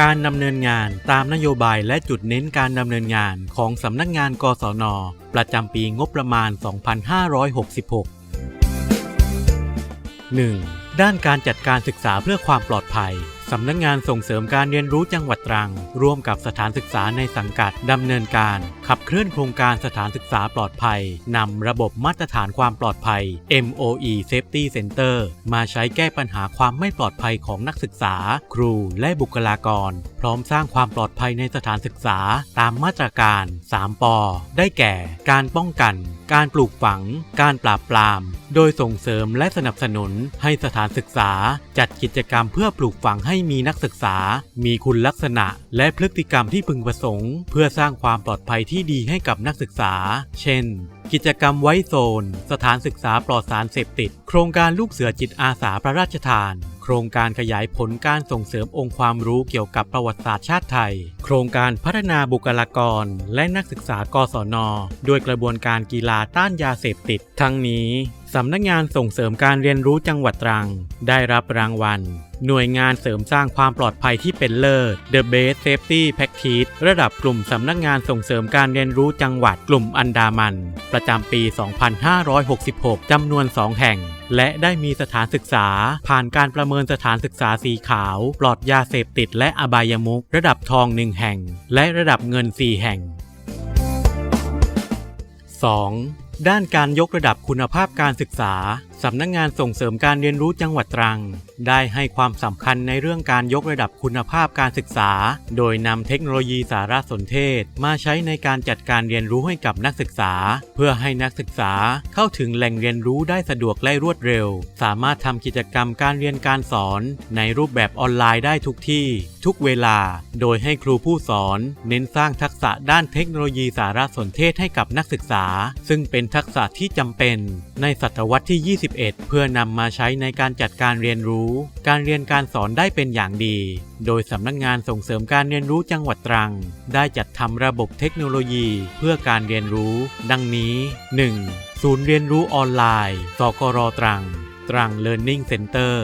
การดำเนินงานตามนโยบายและจุดเน้นการดำเนินงานของสำนักงานกศน ประจำปีงบประมาณ 2566 1. ด้านการจัดการศึกษาเพื่อความปลอดภัย สำนักงานส่งเสริมการเรียนรู้จังหวัดตรัง ร่วมกับสถานศึกษาในสังกัดดำเนินการ ขับเคลื่อนโครงการสถานศึกษาปลอดภัยนำระบบมาตรฐานความปลอดภัย MOE Safety Center มาใช้แก้ปัญหาความไม่ปลอดภัยของนักศึกษา ครูและบุคลากร พร้อมสร้างความปลอดภัยในสถานศึกษา ตามมาตรการ 3ปได้แก่ การป้องกัน การปลูกฝัง การปราบปราม โดยส่งเสริมและสนับสนุนให้สถานศึกษา จัดกิจกรรมเพื่อปลูกฝังให้มีนักศึกษา มีคุณลักษณะ และพฤติกรรมที่พึงประสงค์ เพื่อสร้างความปลอดภัยที่ดีให้กับนักศึกษา เช่น กิจกรรมไว้โซน สถานศึกษาปลอดสารเสพติด โครงการลูกเสือจิตอาสาพระราชทานโครงการขยายผลการส่งเสริมองค์ความรู้เกี่ยวกับประวัติศาสตร์ชาติไทย โครงการพัฒนาบุคลากร และนักศึกษากศนด้วยกระบวนการกีฬาต้านยาเสพติด ทั้งนี้สำนักงานส่งเสริมการเรียนรู้จังหวัดตรัง ได้รับรางวัล หน่วยงานเสริมสร้างความปลอดภัยที่เป็นเลิศ The Best Safety Practice ระดับกลุ่มสำนักงานส่งเสริมการเรียนรู้จังหวัดกลุ่มอันดามัน ประจำปี 2566 จำนวน 2 แห่ง และได้มีสถานศึกษา ผ่านการประเมินสถานศึกษาสีขาว ปลอดยาเสพติดและอบายมุขระดับทอง 1 แห่ง และระดับเงิน 4 แห่ง 2. ด้านการยกระดับคุณภาพการศึกษา สำนักงงานส่งเสริมการเรียนรู้จังหวัดตรัง ได้ให้ความสำคัญในเรื่องการยกระดับคุณภาพการศึกษา โดยนำเทคโนโลยีสารสนเทศ มาใช้ในการจัดการเรียนรู้ให้กับนักศึกษา เพื่อให้นักศึกษาเข้าถึงแหล่งเรียนรู้ได้สะดวกและรวดเร็ว สามารถทำกิจกรรมการเรียนการสอน ในรูปแบบออนไลน์ได้ทุกที่ ทุกเวลา โดยให้ครูผู้สอน เน้นสร้างทักษะด้านเทคโนโลยีสารสนเทศให้กับนักศึกษา ซึ่งเป็นทักษะที่จำเป็นในศตวรรษที่21 เพื่อนำมาใช้ในการจัดการเรียนรู้ การเรียนการสอนได้เป็นอย่างดี โดยสำนักงงานส่งเสริมการเรียนรู้จังหวัดตรัง ได้จัดทำระบบเทคโนโลยีเพื่อการเรียนรู้ ดังนี้ 1. ศูนย์เรียนรู้ออนไลน์ สกรตรัง ตรัง Learning Center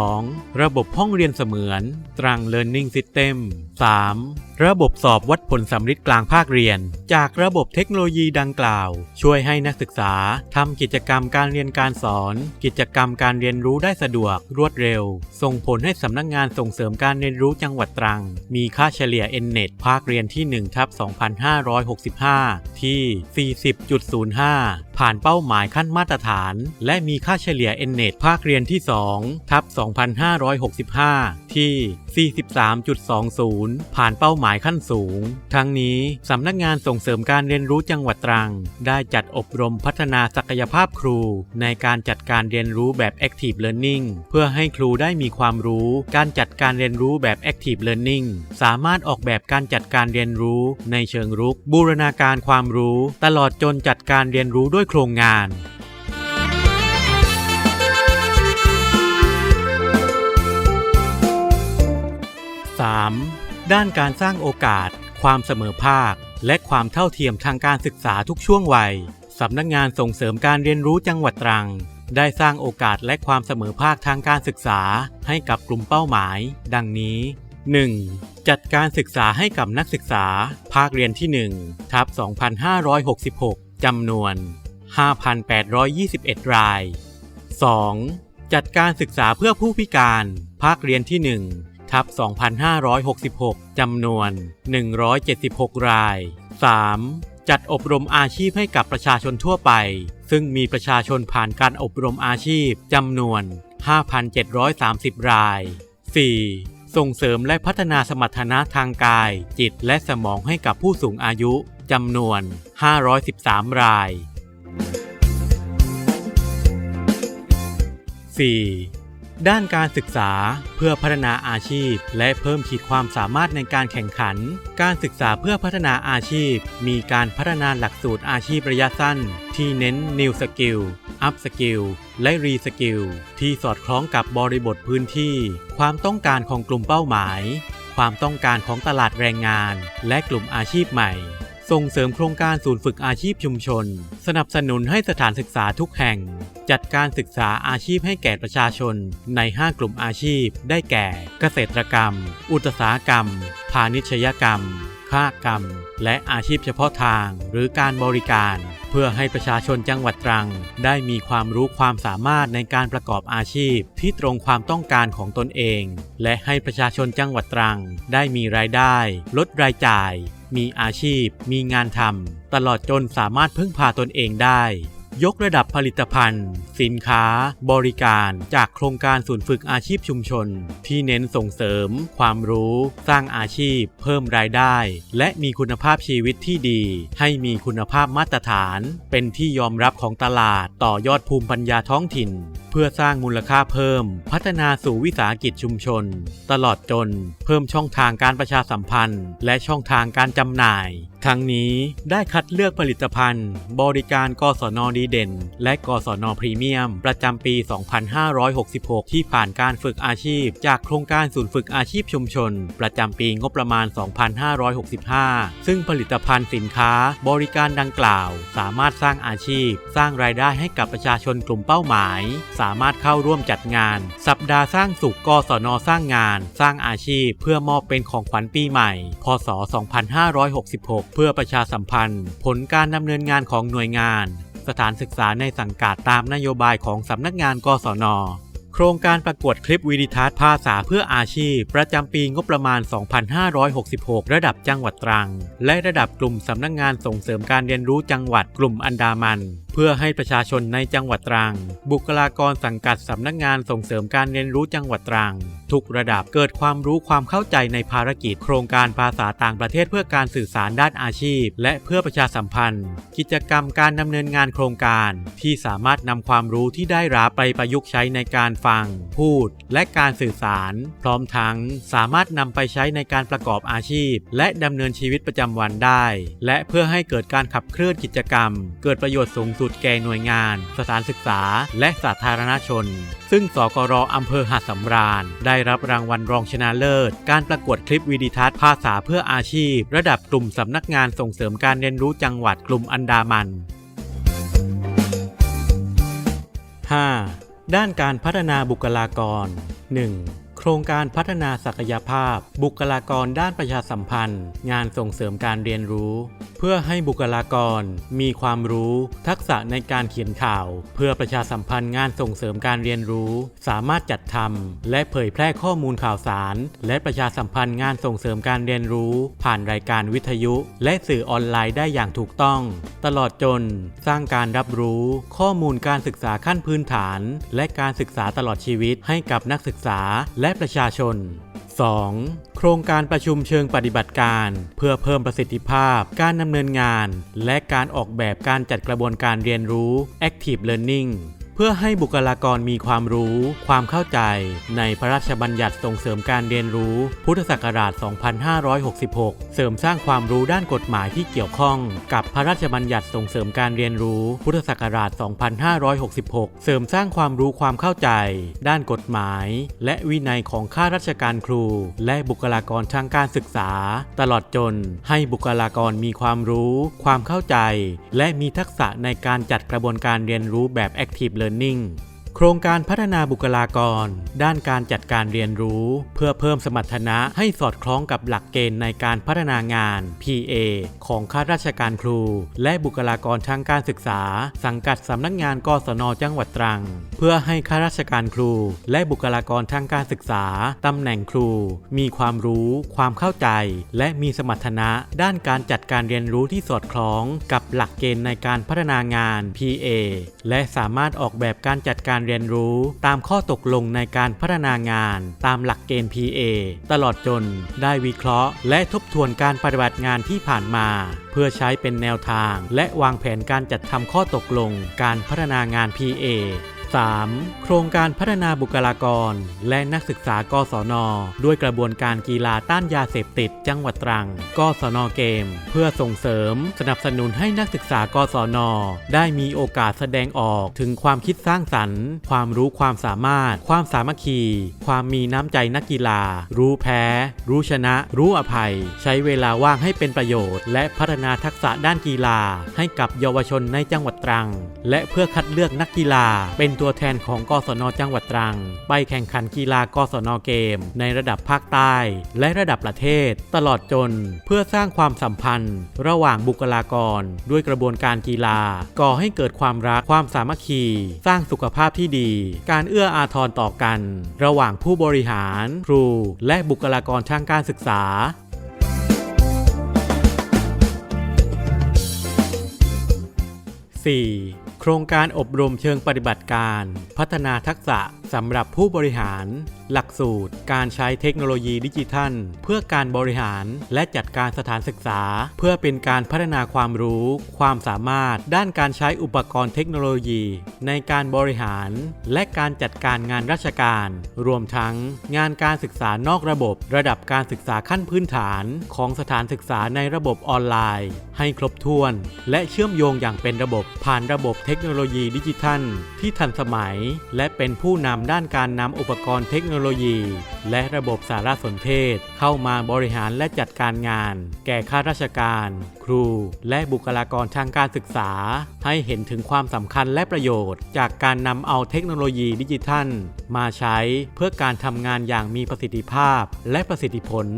2. ระบบห้องเรียนเสมือน ตรัง Learning System 3. ระบบสอบวัดผลสำลิดกลางภาคเรียน จากระบบเทคโนโลยีดังกล่าว ช่วยให้นักศึกษาทำกิจกรรมการเรียนการสอน กิจกรรมการเรียนรู้ได้สะดวก รวดเร็ว ส่งผลให้สำนักงงานส่งเสริมการเรียนรู้จังหวัดตรัง มีค่าเฉลี่ย Nnet ภาคเรียนที่ 1 ทับ 2565 ที่ 40.05 ผ่านเป้าหมายขั้นมาตรฐาน และมีค่าเฉลี่ย Nnet ภาคเรียนที่ 2 ทับ 2565 ที่ 43.20 ผ่านเป้าหมายหมายขั้นสูง ทั้งนี้สำนักงานส่งเสริมการเรียนรู้จังหวัดตรัง ได้จัดอบรมพัฒนาศักยภาพครู ในการจัดการเรียนรู้แบบ Active Learning เพื่อให้ครูได้มีความรู้ การจัดการเรียนรู้แบบ Active Learning สามารถออกแบบการจัดการเรียนรู้ ในเชิงรุก บูรณาการความรู้ ตลอดจนจัดการเรียนรู้ด้วยโครงงาน 3. ด้านการสร้างโอกาส ความเสมอภาค และความเท่าเทียมทางการศึกษาทุกช่วงวัยสำนักงานส่งเสริมการเรียนรู้จังหวัดตรัง ได้สร้างโอกาสและความเสมอภาคทางการศึกษา ให้กับกลุ่มเป้าหมาย ดังนี้ 1. จัดการศึกษาให้กับนักศึกษา ภาคเรียนที่1ทับ2566จำนวน 5,821 ราย 2. จัดการศึกษาเพื่อผู้พิการ ภาคเรียนที่1 ทับ2566 จำนวน 176 ราย 3. จัดอบรมอาชีพให้กับประชาชนทั่วไป ซึ่งมีประชาชนผ่านการอบรมอาชีพจำนวน 5,730 ราย 4. ส่งเสริมและพัฒนาสมรรถนะทางกาย จิตและสมองให้กับผู้สูงอายุจำนวน 513 ราย 4. ด้านการศึกษาเพื่อพัฒนาอาชีพ และเพิ่มขีดความสามารถในการแข่งขัน การศึกษาเพื่อพัฒนาอาชีพ มีการพัฒนาหลักสูตรอาชีพระยะสั้น ที่เน้น New Skill Up Skill และ Re Skill ที่สอดคล้องกับบริบทพื้นที่ ความต้องการของกลุ่มเป้าหมาย ความต้องการของตลาดแรงงาน และกลุ่มอาชีพใหม่ส่งเสริมโครงการศูนย์ฝึกอาชีพชุมชน สนับสนุนให้สถานศึกษาทุกแห่ง จัดการศึกษาอาชีพให้แก่ประชาชนใน 5 กลุ่มอาชีพ ได้แก่ เกษตรกรรม อุตสาหกรรม พาณิชยกรรมค้ากรรม และอาชีพเฉพาะทางหรือการบริการ เพื่อให้ประชาชนจังหวัดตรัง ได้มีความรู้ความสามารถในการประกอบอาชีพที่ตรงความต้องการของตนเอง และให้ประชาชนจังหวัดตรัง ได้มีรายได้ ลดรายจ่าย มีอาชีพ มีงานทำตลอดจนสามารถพึ่งพาตนเองได้ ยกระดับผลิตภัณฑ์ สินค้า บริการจากโครงการศูนย์ฝึกอาชีพชุมชน ที่เน้นส่งเสริม ความรู้ สร้างอาชีพ เพิ่มรายได้ และมีคุณภาพชีวิตที่ดี ให้มีคุณภาพมาตรฐาน เป็นที่ยอมรับของตลาด ต่อยอดภูมิปัญญาท้องถิ่น เพื่อสร้างมูลค่าเพิ่ม พัฒนาสู่วิสาหกิจชุมชน ตลอดจน เพิ่มช่องทางการประชาสัมพันธ์ และช่องทางการจำหน่าย ทั้งนี้ได้คัดเลือกผลิตภัณฑ์ บริการกศนดีเด่น และกศนพรีเมียม ประจำปี 2566 ที่ผ่านการฝึกอาชีพ จากโครงการศูนย์ฝึกอาชีพชุมชน ประจำปีงบประมาณ 2565 ซึ่งผลิตภัณฑ์สินค้า บริการดังกล่าว สามารถสร้างอาชีพ สร้างรายได้ให้กับประชาชนกลุ่มเป้าหมาย สามารถเข้าร่วมจัดงาน สัปดาห์สร้างสุขกศนสร้างงาน สร้างอาชีพ เพื่อมอบเป็นของขวัญปีใหม่ พศ 2566เพื่อประชาสัมพันธ์ ผลการดำเนินงานของหน่วยงาน สถานศึกษาในสังกัดตามนโยบายของสำนักงานกศน โครงการประกวดคลิปวิดีทัศน์ภาษาเพื่ออาชีพ ประจำปีงบประมาณ 2566 ระดับจังหวัดตรัง และระดับกลุ่มสำนักงานส่งเสริมการเรียนรู้จังหวัดกลุ่มอันดามัน พื่อให้ประชาชนในจังหวัดตรัง บุคลากรสังกัดสำนักงานส่งเสริมการเรียนรู้จังหวัดตรัง ทุกระดับเกิดความรู้ความเข้าใจในภารกิจ โครงการภาษาต่างประเทศเพื่อการสื่อสารด้านอาชีพ และเพื่อประชาสัมพันธ์ กิจกรรมการดำเนินงานโครงการ ที่สามารถนำความรู้ที่ได้รับไปประยุกต์ใช้ในการฟัง พูด และการสื่อสาร พร้อมทั้งสามารถนำไปใช้ในการประกอบอาชีพ และดำเนินชีวิตประจำวันได้ และเพื่อให้เกิดการขับเคลื่อนกิจกรรม เกิดประโยชน์สูงสุดแก่หน่วยงาน สถานศึกษา และสาธารณชน ซึ่งสกรอำเภอหาดสำราญ ได้รับรางวัลรองชนะเลิศ การประกวดคลิปวิดีทัศน์ภาษาเพื่ออาชีพ ระดับกลุ่มสำนักงานส่งเสริมการเรียนรู้จังหวัดกลุ่มอันดามัน 5. ด้านการพัฒนาบุคลากร 1. โครงการพัฒนาศักยภาพ บุคลากรด้านประชาสัมพันธ์ งานส่งเสริมการเรียนรู้ เพื่อให้บุคลากรมีความรู้ ทักษะในการเขียนข่าว เพื่อประชาสัมพันธ์งานส่งเสริมการเรียนรู้ สามารถจัดทำและเผยแพร่ข้อมูลข่าวสาร และประชาสัมพันธ์งานส่งเสริมการเรียนรู้ ผ่านรายการวิทยุ และสื่อออนไลน์ได้อย่างถูกต้อง ตลอดจน สร้างการรับรู้ ข้อมูลการศึกษาขั้นพื้นฐาน และการศึกษาตลอดชีวิตให้กับนักศึกษา และประชาชน 2. โครงการประชุมเชิงปฏิบัติการ เพื่อเพิ่มประสิทธิภาพ การดำเนินงาน และการออกแบบการจัดกระบวนการเรียนรู้ Active Learning เพื่อให้บุคลากรมีความรู้ ความเข้าใจ ในพระราชบัญญัติส่งเสริมการเรียนรู้ พุทธศักราช 2566 เสริมสร้างความรู้ด้านกฎหมายที่เกี่ยวข้อง กับพระราชบัญญัติส่งเสริมการเรียนรู้ พุทธศักราช 2566 เสริมสร้างความรู้ความเข้าใจ ด้านกฎหมาย และวินัยของข้าราชการครู และบุคลากรทางการศึกษา ตลอดจนให้บุคลากรมีความรู้ ความเข้าใจ และมีทักษะในการจัดกระบวนการเรียนรู้แบบ Active Learning โครงการพัฒนาบุคลากร ด้านการจัดการเรียนรู้ เพื่อเพิ่มสมรรถนะให้สอดคล้องกับหลักเกณฑ์ในการพัฒนางาน PA ของข้าราชการครู และบุคลากรทางการศึกษา สังกัดสำนักงานกศนจังหวัดตรัง เพื่อให้ข้าราชการครู และบุคลากรทางการศึกษาตำแหน่งครู มีความรู้ ความเข้าใจ และมีสมรรถนะ ด้านการจัดการเรียนรู้ที่สอดคล้องกับหลักเกณฑ์ในการพัฒนางาน PA และสามารถออกแบบการจัดการเรียนรู้ตามข้อตกลงในการพัฒนางาน ตามหลักเกณฑ์ PA ตลอดจนได้วิเคราะห์ และทบทวนการปฏิบัติงานที่ผ่านมา เพื่อใช้เป็นแนวทาง และวางแผนการจัดทำข้อตกลง การพัฒนางาน PA 3. โครงการพัฒนาบุคลากร และนักศึกษากศน ด้วยกระบวนการกีฬาต้านยาเสพติดจังหวัดตรังกศนเกม เพื่อส่งเสริม สนับสนุนให้นักศึกษากศน ได้มีโอกาสแสดงออกถึงความคิดสร้างสรรค์ ความรู้ความสามารถ ความสามัคคี ความมีน้ำใจนักกีฬา รู้แพ้ รู้ชนะ รู้อภัย ใช้เวลาว่างให้เป็นประโยชน์ และพัฒนาทักษะด้านกีฬา ให้กับเยาวชนในจังหวัดตรัง และเพื่อคัดเลือกนักกีฬาเป็นตัวแทนของกศนจังหวัดตรัง ไปแข่งขันกีฬากศนเกม ในระดับภาคใต้ และระดับประเทศ ตลอดจนเพื่อสร้างความสัมพันธ์ ระหว่างบุคลากร ด้วยกระบวนการกีฬา ก่อให้เกิดความรักความสามัคคี สร้างสุขภาพที่ดี การเอื้ออาทรต่อกัน ระหว่างผู้บริหาร ครู และบุคลากรทางการศึกษา 4. โครงการอบรมเชิงปฏิบัติการ พัฒนาทักษะสำหรับผู้บริหาร หลักสูตร การใช้เทคโนโลยีดิจิทัล เพื่อการบริหารและจัดการสถานศึกษา เพื่อเป็นการพัฒนาความรู้ ความสามารถ ด้านการใช้อุปกรณ์เทคโนโลยี ในการบริหาร และการจัดการงานราชการ รวมทั้ง งานการศึกษานอกระบบ ระดับการศึกษาขั้นพื้นฐาน ของสถานศึกษาในระบบออนไลน์ ให้ครบถ้วน และเชื่อมโยงอย่างเป็นระบบผ่านระบบเทคโนโลยีดิจิทัล ที่ทันสมัย และเป็นผู้นำด้านการนำอุปกรณ์เทคโนโลยีโลยี และระบบสารสนเทศ เข้ามาบริหารและจัดการงาน แก่ข้าราชการ ครู และบุคลากรทางการศึกษา ให้เห็นถึงความสำคัญและประโยชน์ จากการนำเอาเทคโนโลยีดิจิทัล มาใช้เพื่อการทำงานอย่างมีประสิทธิภาพ และประสิทธิผล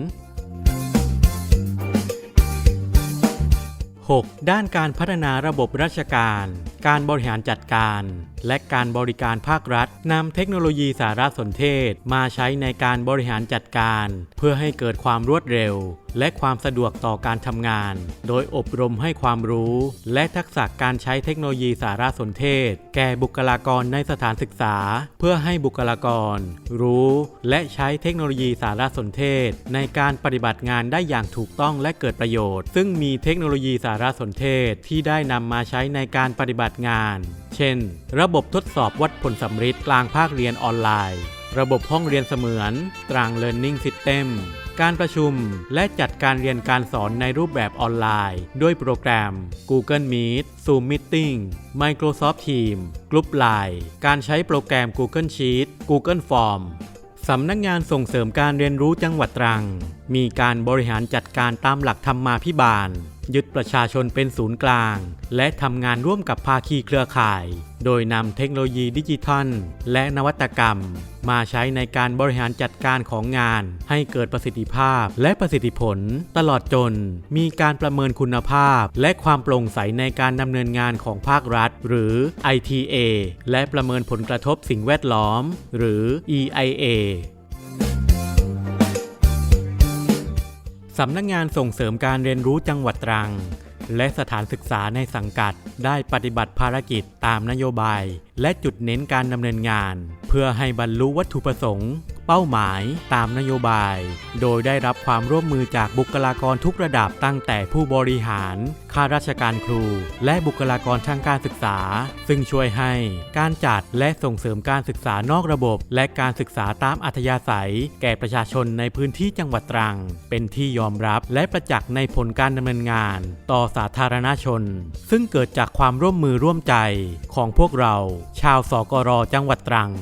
6. ด้านการพัฒนาระบบราชการการบริหารจัดการ และการบริการภาครัฐนำเทคโนโลยีสารสนเทศ มาใช้ในการบริหารจัดการ เพื่อให้เกิดความรวดเร็ว และความสะดวกต่อการทำงาน โดยอบรมให้ความรู้ และทักษะการใช้เทคโนโลยีสารสนเทศ แก่บุคลากรในสถานศึกษา เพื่อให้บุคลากร รู้ และใช้เทคโนโลยีสารสนเทศ ในการปฏิบัติงานได้อย่างถูกต้องและเกิดประโยชน์ ซึ่งมีเทคโนโลยีสารสนเทศที่ได้นำมาใช้ในการปฏิบัติงาน เช่น ระบบทดสอบวัดผลสำฤทธิ์กลางภาคเรียนออนไลน์ ระบบห้องเรียนเสมือนตราง Learning System การประชุมและจัดการเรียนการสอนในรูปแบบออนไลน์ ด้วยโปรแกรม Google Meet Zoom Meeting Microsoft Teams Group Line การใช้โปรแกรม Google Sheet Google Form สำนักงานส่งเสริมการเรียนรู้จังหวัดตรัง มีการบริหารจัดการตามหลักธรรมมาภิบาล ยึดประชาชนเป็นศูนย์กลาง และทำงานร่วมกับภาคีเครือข่าย โดยนำเทคโนโลยีดิจิทัล และนวัตกรรม มาใช้ในการบริหารจัดการของงาน ให้เกิดประสิทธิภาพและประสิทธิผล ตลอดจนมีการประเมินคุณภาพ และความโปร่งใสในการดำเนินงานของภาครัฐ หรือ ITA และประเมินผลกระทบสิ่งแวดล้อม หรือ EIA สำนักงงานส่งเสริมการเรียนรู้จังหวัดตรัง และสถานศึกษาในสังกัดได้ปฏิบัติภารกิจตามนโยบาย และจุดเน้นการดำเนินงาน เพื่อให้บรรลุวัตถุประสงค์ เป้าหมายตามนโยบาย โดยได้รับความร่วมมือจากบุคลากรทุกระดับตั้งแต่ผู้บริหาร ข้าราชการครู และบุคลากรทางการศึกษา ซึ่งช่วยให้การจัดและส่งเสริมการศึกษานอกระบบ และการศึกษาตามอัธยาศัย แก่ประชาชนในพื้นที่จังหวัดตรัง เป็นที่ยอมรับและประจักษ์ในผลการดำเนินงาน ต่อสาธารณชน ซึ่งเกิดจากความร่วมมือร่วมใจของพวกเรา ชาวสกรจังหวัดตรัง